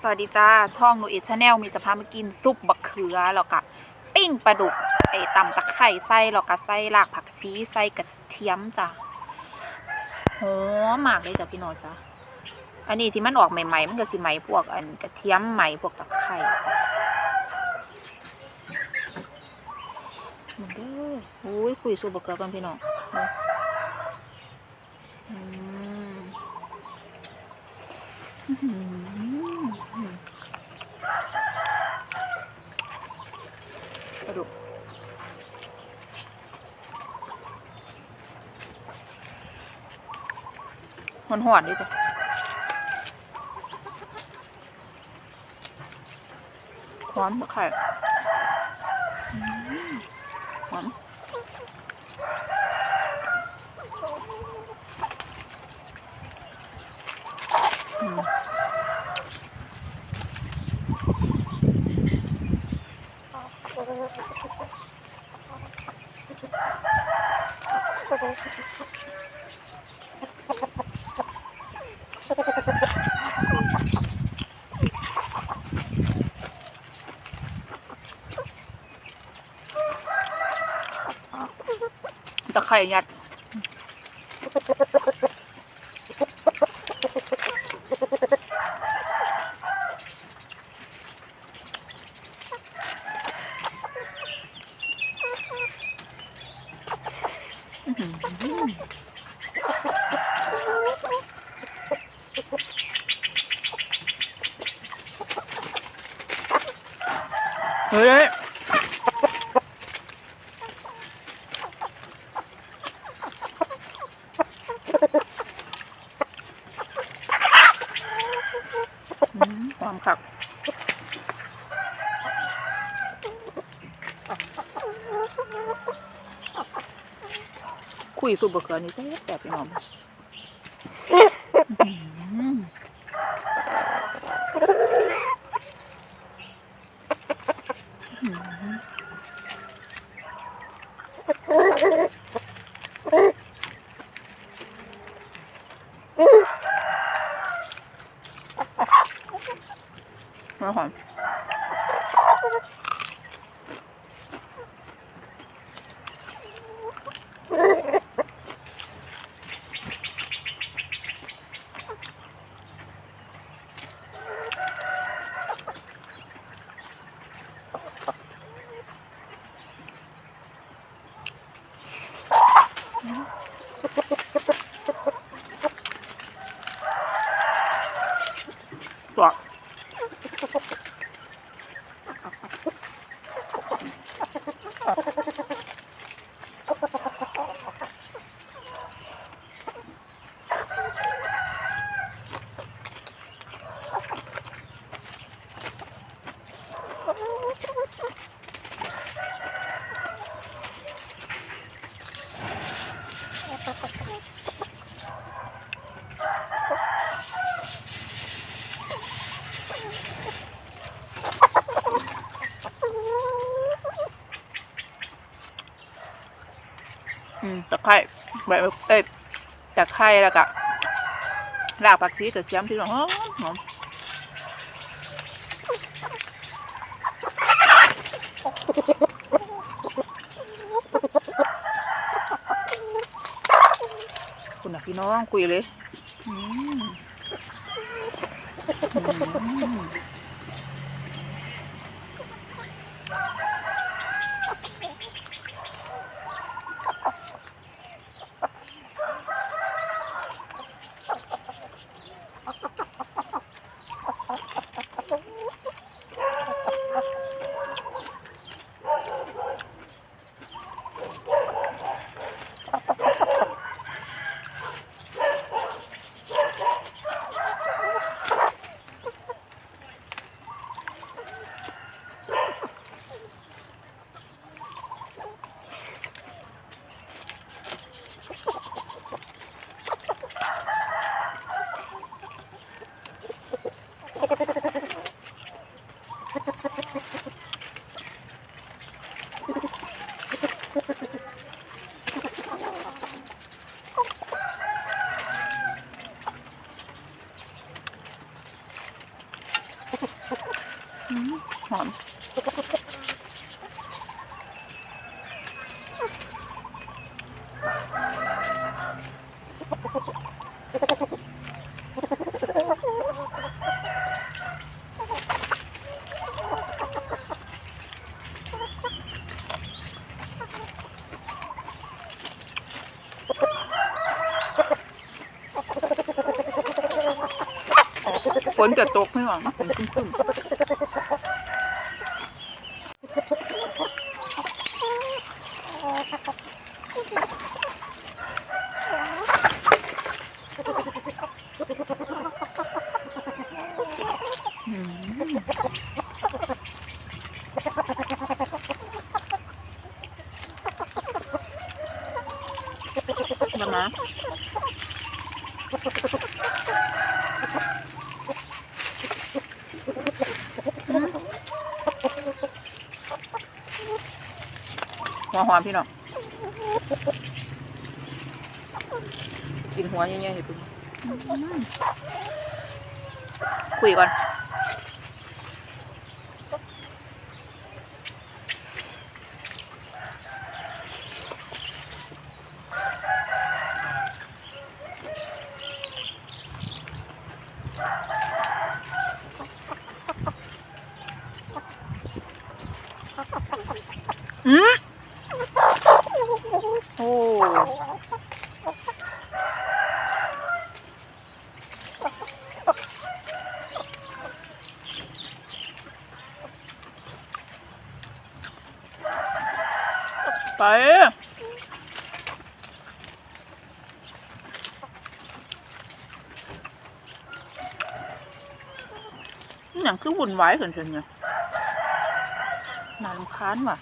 สวัสดีจ้า ช่องหนูเอชแนลมีจะพามากินซุปบักเขือแล้วก็ปิ้งปลาดุกไอ้ตำตะไคร่ไส้แล้วก็ไส้รากผักชีไส้กระเทียมจ้ะหอมมากเลยจ้ะพี่น้องจ้ะอันนี้ที่มันออกใหม่ๆมันก็สิไหมพวกอันกระเทียมไหมพวกตะไคร่มันเด้ออุ้ยคุยซุปบักเขือกันพี่น้องอืม อื้อหือปลาดุก หอนหอนๆดิจ้ะหอมไข่อืมหอมอืม ตะไคร่ยัดอื้อหือเฮ้ย อื ผักคุยสุบเขือนี่แซ่บแซ่บพี่น้องอื้อหืออื้อหือมาหอม ตั อืมตะไคร่แบบเอ้ยตะไคร่แล้วก็รากผักชีกับเทียมที่น้องหอมหอม นะพี่น้องคุยเลย หอม ฝนจะตกไม่หวังนะฝนขึ้ม หัวหอมพี่น้องกินหัวเงี้ยๆให้พึ่งคุยก่อน อืมโอย่างคือวุ่นวายขึ้นเช่นเนี่ยน่ารำคาญว่ะ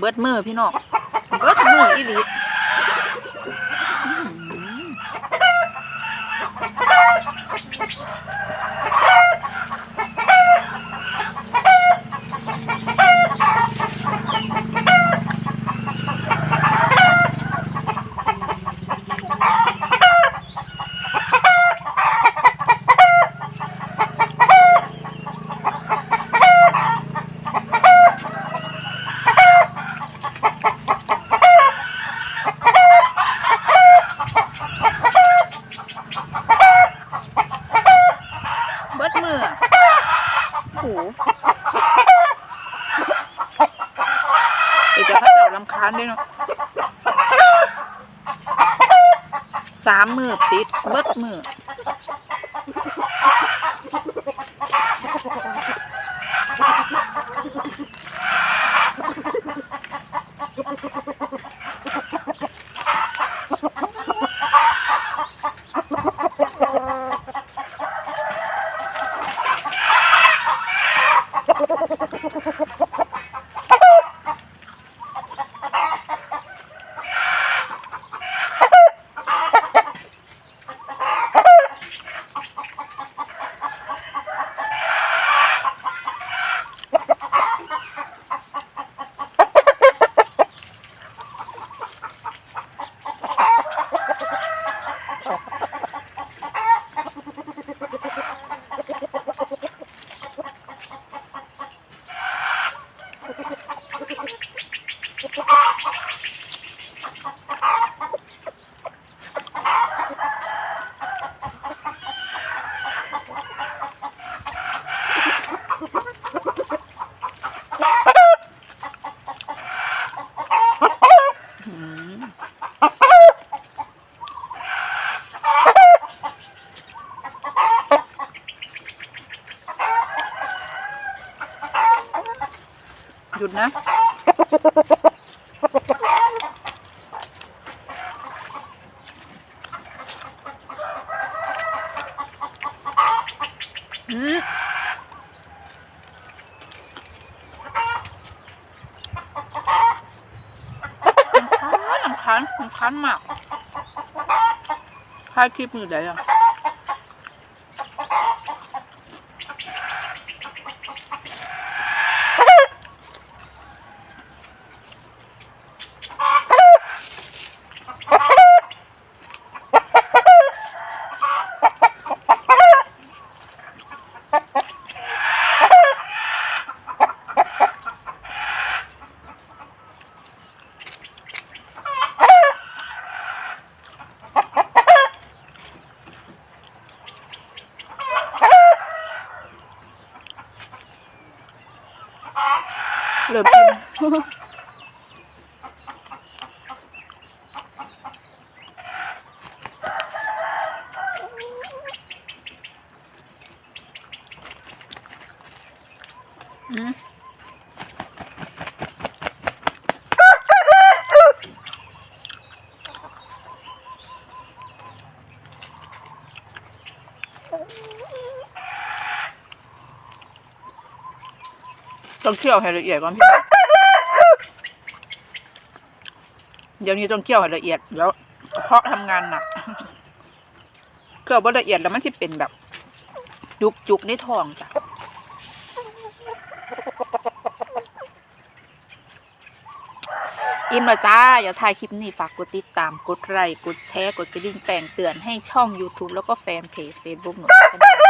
เบิดมือพี่น้องเบิดมืออีหลีเบิดมือโอ้โหเดี๋ยวจะพัดเจ้า ลำคาญด้วยเนาะสามมือติดเบิดมือ หยุ ดนะ อืมคันมันคันมากถ่ายคลิปมือได้ยังเหลือพิมพ์ อืม ต้องเคี่ยวให้ละเอียดก่อนพี่เดี๋ยวนี้ต้องเคี่ยวให้ละเอียดเดี๋ยวเพาะทำงานหนักเคี่ยวบ่ละเอียดแล้วมันจะเป็นแบบ จุกจุกในท้องจ้ะ อิ่มแล้วจ้า เดี๋ยวถ่ายคลิปนี้ฝากกดติดตาม กดไลค์ กดแชร์ กดกระดิ่งแจ้งเตือนให้ช่อง YouTube แล้วก็แฟนเพจ Facebook หนูด้วย